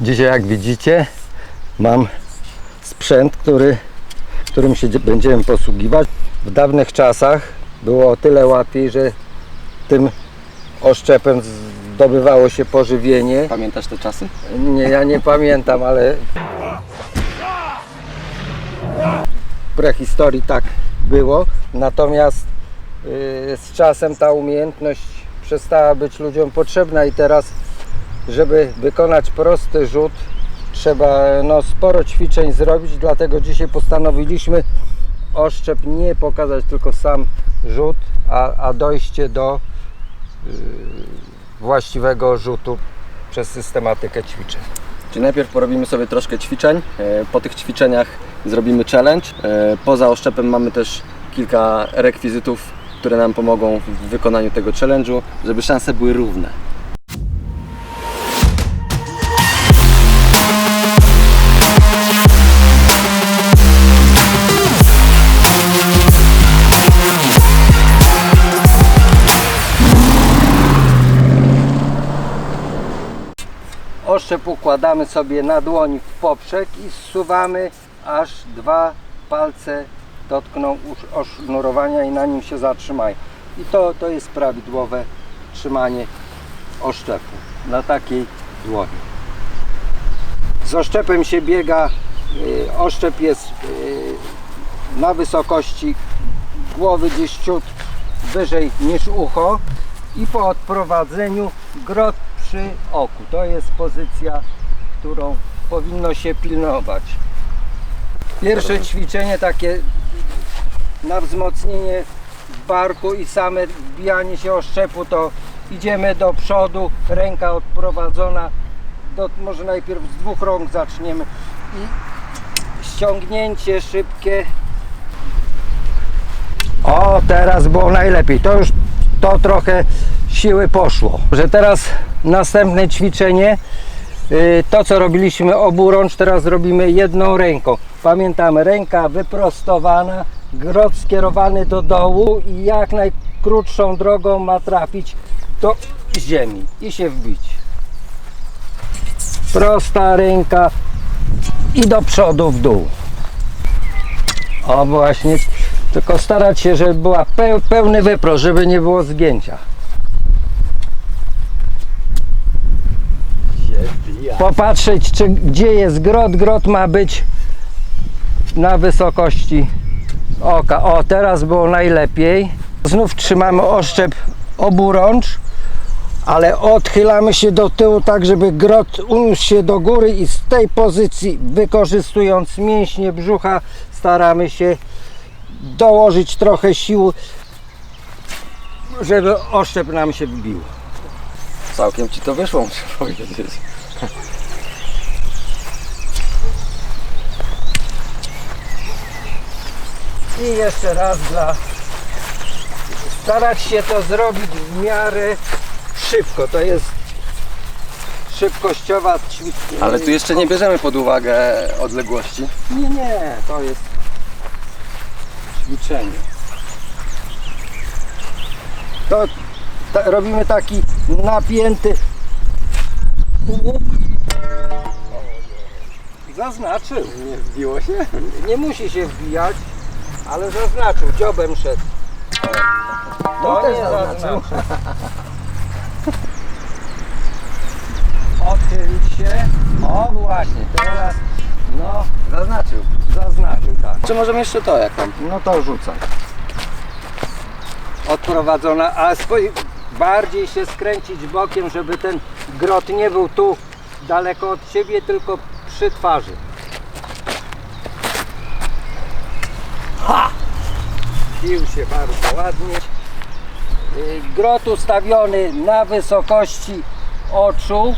Dzisiaj jak widzicie mam sprzęt, który, którym się dzie- będziemy posługiwać. W dawnych czasach było o tyle łatwiej, że tym oszczepem zdobywało się pożywienie. Pamiętasz te czasy? Nie, ja nie pamiętam, ale w prehistorii tak było. Natomiast yy, z czasem ta umiejętność przestała być ludziom potrzebna i teraz, żeby wykonać prosty rzut, trzeba no, sporo ćwiczeń zrobić, dlatego dzisiaj postanowiliśmy oszczep nie pokazać tylko sam rzut, a, a dojście do yy, właściwego rzutu przez systematykę ćwiczeń. Czyli najpierw porobimy sobie troszkę ćwiczeń. E, Po tych ćwiczeniach zrobimy challenge. E, Poza oszczepem mamy też kilka rekwizytów, które nam pomogą w wykonaniu tego challenge'u, żeby szanse były równe. Oszczep układamy sobie na dłoni w poprzek i zsuwamy aż dwa palce dotkną osznurowania i na nim się zatrzymają. I to, to jest prawidłowe trzymanie oszczepu na takiej dłoni. Z oszczepem się biega, y, oszczep jest y, na wysokości głowy gdzieś ciut wyżej niż ucho i po odprowadzeniu grot przy oku. To jest pozycja, którą powinno się pilnować. Pierwsze ćwiczenie takie na wzmocnienie barku i same wbijanie się oszczepu to idziemy do przodu, ręka odprowadzona, do, może najpierw z dwóch rąk zaczniemy i ściągnięcie szybkie o, teraz było najlepiej. To już to trochę siły poszło. Że teraz następne ćwiczenie. y, To co robiliśmy oburącz, teraz robimy jedną ręką. Pamiętamy, ręka wyprostowana, grot skierowany do dołu i jak najkrótszą drogą ma trafić do ziemi i się wbić. Prosta ręka i do przodu w dół. O właśnie, tylko starać się, żeby była peł, pełny wyprost, żeby nie było zgięcia. Popatrzeć, czy, gdzie jest grot. Grot ma być na wysokości oka. O, teraz było najlepiej. Znów trzymamy oszczep oburącz, ale odchylamy się do tyłu tak, żeby grot uniósł się do góry i z tej pozycji, wykorzystując mięśnie brzucha, staramy się dołożyć trochę sił, żeby oszczep nam się wbił. Całkiem Ci to wyszło, muszę powiedzieć. I jeszcze raz dla starać się to zrobić w miarę szybko. To jest szybkościowa ćwiczenie. Ale tu jeszcze nie bierzemy pod uwagę odległości. Nie, nie, to jest ćwiczenie. To ta, robimy taki napięty łuk. Zaznaczył. Nie zbiło się? Nie musi się wbijać, ale zaznaczył, dziobem szedł. To też zaznaczył. Odchylić się. O właśnie, teraz no Zaznaczył. zaznaczył tak. Czy możemy jeszcze to jak tam? No to rzucaj. Odprowadzona, a swój bardziej się skręcić bokiem, żeby ten grot nie był tu daleko od siebie, tylko przy twarzy. Bił się bardzo ładnie. Y, Grot ustawiony na wysokości oczu.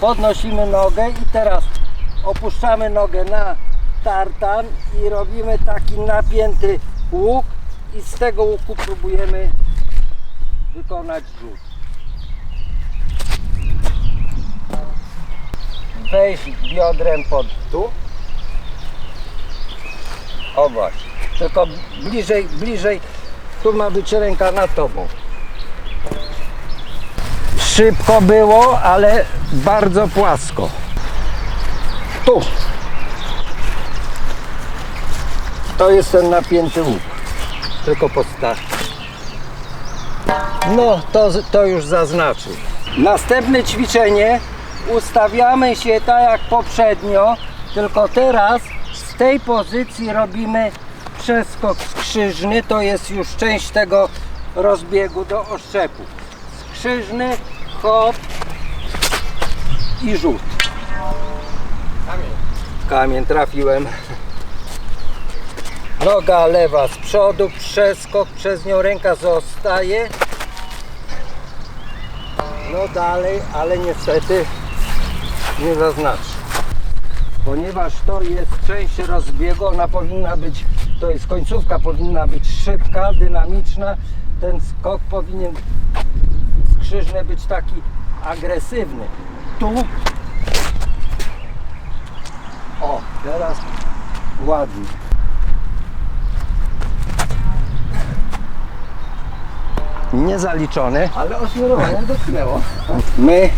Podnosimy nogę i teraz opuszczamy nogę na tartan i robimy taki napięty łuk i z tego łuku próbujemy wykonać rzut. Wejść biodrem pod tu. O właśnie. Tylko bliżej, bliżej. Tu ma być ręka nad tobą. Szybko było, ale bardzo płasko. Tu. To jest ten napięty łuk. Tylko postawić. No, to, to już zaznaczył. Następne ćwiczenie. Ustawiamy się tak jak poprzednio, tylko teraz z tej pozycji robimy przeskok skrzyżny. To jest już część tego rozbiegu do oszczepu. Skrzyżny, hop i rzut. Kamień. Kamień trafiłem. Noga lewa z przodu, przeskok, przez nią ręka zostaje. No dalej, ale niestety nie zaznaczy. Ponieważ to jest część rozbiegu, ona powinna być, to jest końcówka, powinna być szybka, dynamiczna. Ten skok powinien skrzyżny być taki agresywny. Tu. O, teraz ładnie. Niezaliczony. Ale ośmiorowanie dotknęło. My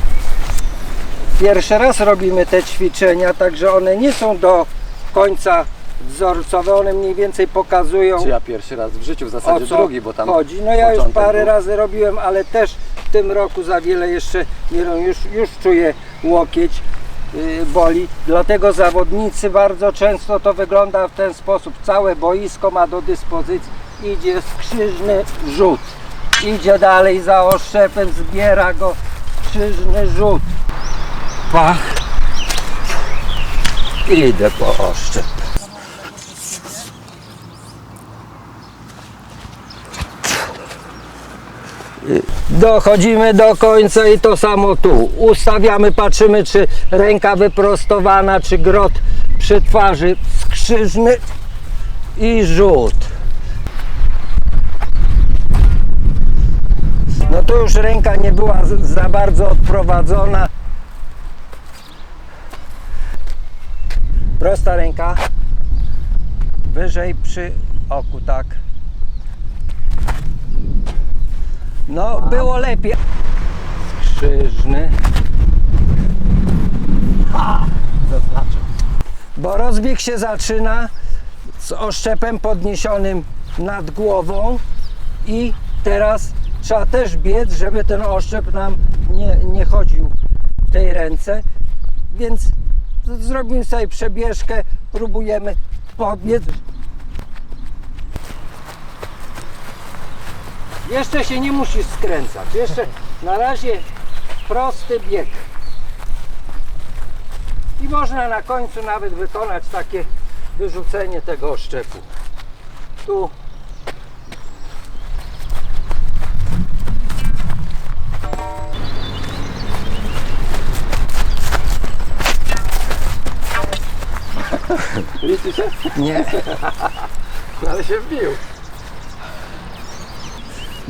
pierwszy raz robimy te ćwiczenia, także one nie są do końca wzorcowe, one mniej więcej pokazują Czy ja pierwszy raz w życiu, w o zasadzie co drugi, bo tam chodzi. No ja już początek parę był. razy robiłem, ale też w tym roku za wiele jeszcze nie robię. Już, już czuję łokieć yy, boli. Dlatego zawodnicy bardzo często to wygląda w ten sposób. Całe boisko ma do dyspozycji. Idzie skrzyżny rzut. Idzie dalej za oszczepem, zbiera go skrzyżny rzut. Pach. Idę po oszczep. Dochodzimy do końca i to samo tu. Ustawiamy, patrzymy czy ręka wyprostowana, czy grot przy twarzy skrzyżny i rzut. No to już ręka nie była za bardzo odprowadzona. Prosta ręka. Wyżej przy oku, tak. No, było lepiej. Skrzyżny. Zaznaczył. Bo rozbieg się zaczyna z oszczepem podniesionym nad głową i teraz trzeba też biec, żeby ten oszczep nam nie, nie chodził w tej ręce. Więc zrobimy sobie przebieżkę, próbujemy podbiec. Jeszcze się nie musisz skręcać. Jeszcze na razie prosty bieg. I można na końcu nawet wykonać takie wyrzucenie tego oszczepu. Tu. Liczy się? Nie. Ale się wbił.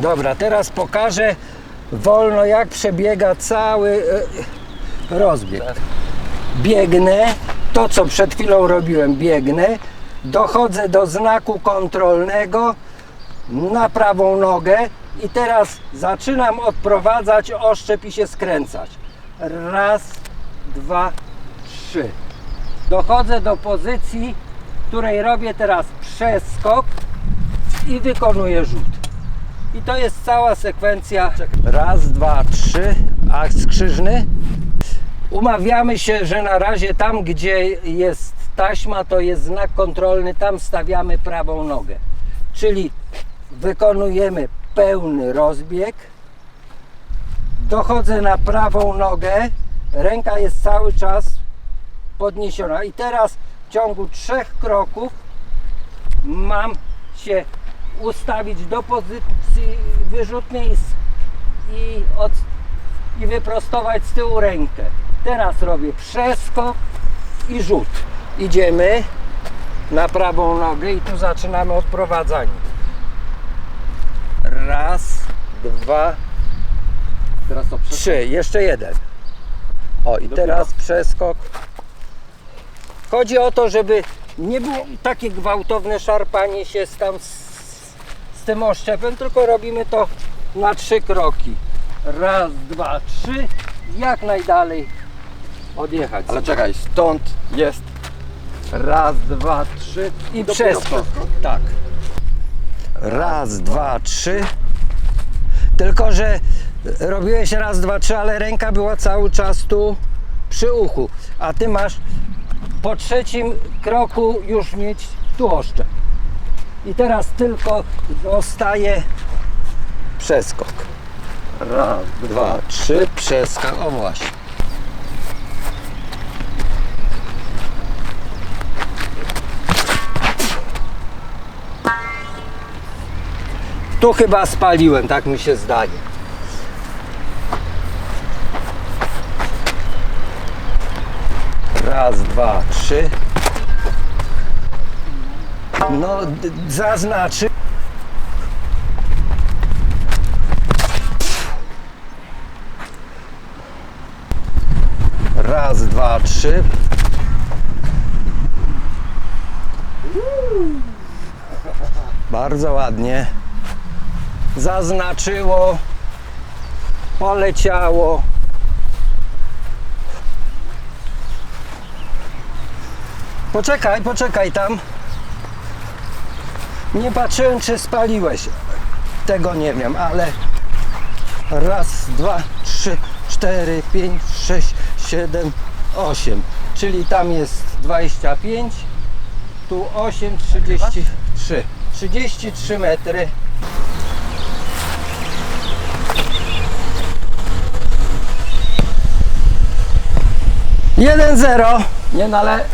Dobra, teraz pokażę wolno jak przebiega cały e, rozbieg. Biegnę, to co przed chwilą robiłem, biegnę, dochodzę do znaku kontrolnego na prawą nogę i teraz zaczynam odprowadzać oszczep i się skręcać. Raz, dwa, trzy. Dochodzę do pozycji, w której robię teraz przeskok i wykonuję rzut. I to jest cała sekwencja. Raz, dwa, trzy, akt skrzyżny. Umawiamy się, że na razie tam, gdzie jest taśma, to jest znak kontrolny, tam stawiamy prawą nogę. Czyli wykonujemy pełny rozbieg. Dochodzę na prawą nogę, ręka jest cały czas podniesiona. I teraz w ciągu trzech kroków mam się ustawić do pozycji wyrzutnej i, od, i wyprostować z tyłu rękę. Teraz robię przeskok i rzut. Idziemy na prawą nogę i tu zaczynamy odprowadzanie. Raz, dwa, trzy. Jeszcze jeden. O i teraz przeskok. Chodzi o to, żeby nie było takie gwałtowne szarpanie się z, tam z tym oszczepem, tylko robimy to na trzy kroki. Raz, dwa, trzy. Jak najdalej odjechać. Ale czekaj, stąd jest raz, dwa, trzy I dopiero przeskok. Tak. Raz, dwa, trzy. Tylko, że robiłeś raz, dwa, trzy, ale ręka była cały czas tu przy uchu. A ty masz po trzecim kroku już mieć tu oszczep. I teraz tylko zostaje przeskok. Raz, Dwa, trzy, przeskok. O właśnie. Tu chyba spaliłem, tak mi się zdaje. Raz, dwa, trzy. No, zaznaczy. Raz, dwa, trzy. Bardzo ładnie. Zaznaczyło. Poleciało. Poczekaj, poczekaj tam. Nie patrzyłem, czy spaliłeś. Tego nie wiem, ale raz, dwa, trzy, cztery, pięć, sześć, siedem, osiem. Czyli tam jest 25, tu 8, 33. 33 metry. Jeden zero. Nie, no ale